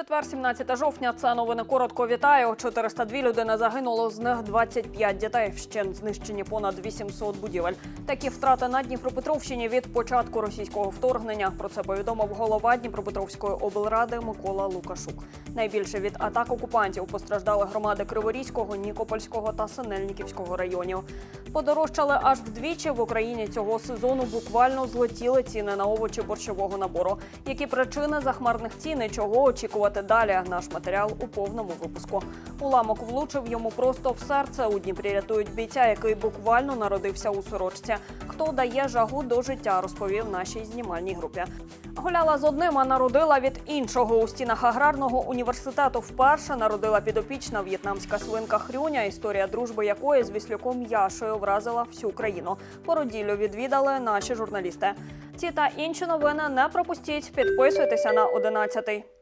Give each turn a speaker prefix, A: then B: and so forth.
A: Четвер, 17 жовтня. Це новини коротко вітаю. 402 людини загинуло, з них 25 дітей. Вщен знищені понад 800 будівель. Такі втрати на Дніпропетровщині від початку російського вторгнення. Про це повідомив голова Дніпропетровської облради Микола Лукашук. Найбільше від атак окупантів постраждали громади Криворізького, Нікопольського та Синельниківського районів. Подорожчали аж вдвічі в Україні цього сезону. Буквально злетіли ціни на овочі борщового набору. Які причини захмарних цін і чого очікувати далі? Наш матеріал у повному випуску. Уламок влучив йому просто в серце. У Дніпрі рятують бійця, який буквально народився у сорочці. Хто дає жагу до життя, розповів нашій знімальній групі. Гуляла з одним, а народила від іншого у стінах аграрного університету. Вперше народила підопічна в'єтнамська свинка Хрюня, історія дружби якої з Віслюком Яшою вразила всю країну. Породіллю відвідали наші журналісти. Ці та інші новини не пропустіть. Підписуйтеся на 11.